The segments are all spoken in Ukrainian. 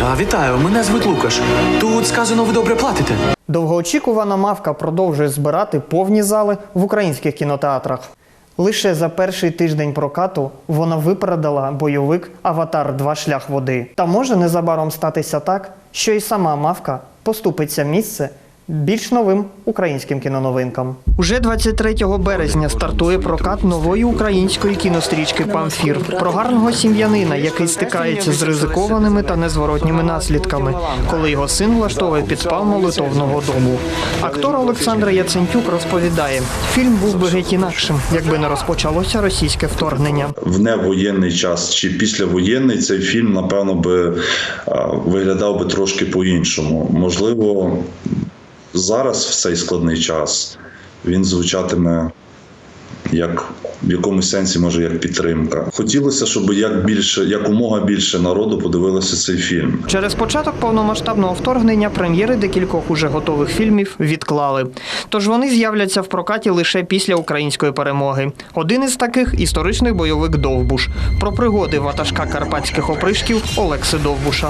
Вітаю, мене звуть Лукаш. Тут сказано, ви добре платите. Довгоочікувана мавка продовжує збирати повні зали в українських кінотеатрах. Лише за перший тиждень прокату вона випередила бойовик Аватар 2 шлях води. Та може незабаром статися так, що і сама мавка поступиться місце більш новим українським кіноновинкам. Уже 23 березня стартує прокат нової української кінострічки Памфір про гарного сім'янина, який стикається з ризикованими та незворотніми наслідками, коли його син влаштовує підпал молитовного дому. Актор Олександр Яцентюк розповідає, фільм був би геть інакшим, якби не розпочалося російське вторгнення. в невоєнний час чи післявоєнний цей фільм, напевно, би виглядав би трошки по-іншому. Можливо, зараз в цей складний час він звучатиме як в якомусь сенсі, може, як підтримка. Хотілося, щоб як більше, якомога більше народу подивилося цей фільм. Через початок повномасштабного вторгнення прем'єри декількох уже готових фільмів відклали. Тож вони з'являться в прокаті лише після української перемоги. Один із таких історичний бойовик Довбуш про пригоди ватажка карпатських опришків Олекси Довбуша.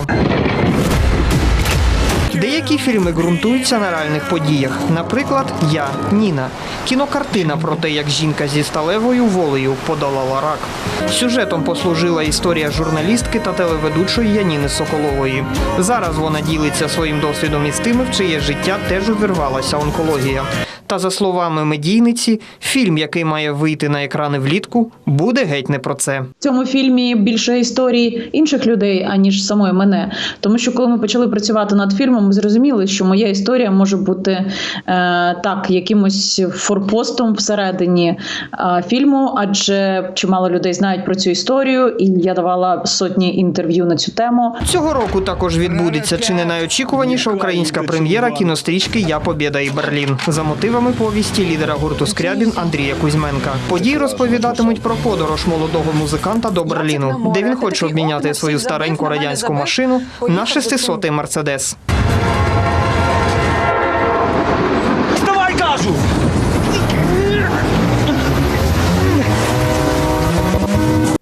Деякі фільми ґрунтуються на реальних подіях. Наприклад, Я Ніна. Кінокартина про те, як жінка зі сталевою волею подолала рак. Сюжетом послужила історія журналістки та телеведучої Яніни Соколової. Зараз вона ділиться своїм досвідом із тими, в чиє життя теж увірвалася онкологія. Та за словами медійниці, фільм, який має вийти на екрани влітку, буде геть не про це. В цьому фільмі більше історій інших людей, аніж самої мене. Тому що коли ми почали працювати над фільмом, ми зрозуміли, що моя історія може бути е, так, якимось форпостом всередині е, фільму, адже чимало людей знають про цю історію, і я давала сотні інтерв'ю на цю тему. Цього року також відбудеться чи не найочікуваніша українська прем'єра кінострічки Я Побєда і Берлін за мотивами повісті лідера гурту Скрябін Андрія Кузьменка. Події розповідатимуть про подорож молодого музиканта до Берліну, де він хоче обміняти свою стареньку радянську машину на 600-й мерседес. Вставай, кажу!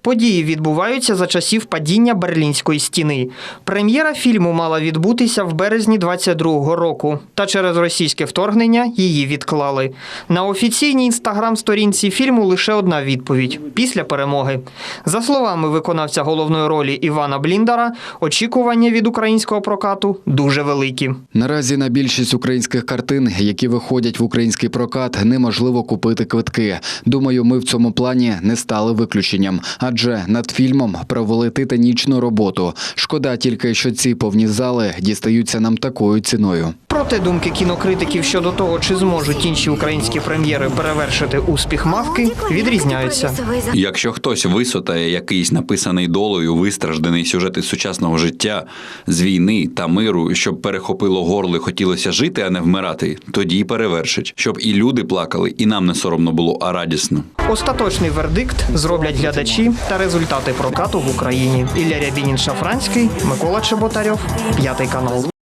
Події відбуваються за часів падіння Берлінської стіни. Прем'єра фільму мала відбутися в березні 22-го року, та через російське вторгнення її відклали. На офіційній інстаграм-сторінці фільму лише одна відповідь після перемоги. За словами виконавця головної ролі Івана Бліндара, очікування від українського прокату дуже великі. Наразі на більшість українських картин, які виходять в український прокат, неможливо купити квитки. Думаю, ми в цьому плані не стали виключенням, адже над фільмом провели титанічну роботу. Шкода тільки, що ці повні зали дістаються нам такою ціною. Проте думки кінокритиків щодо того, чи зможуть інші українські прем'єри перевершити успіх мавки, відрізняються. Якщо хтось висотає якийсь написаний долею вистражданий сюжет із сучасного життя з війни та миру, щоб перехопило горло і хотілося жити, а не вмирати, тоді й перевершить, щоб і люди плакали, і нам не соромно було, а радісно. Остаточний вердикт зроблять глядачі та результати прокату в Україні. Ілля Рябінін Шафранський, Микола Чеботарьов, п'ятий канал.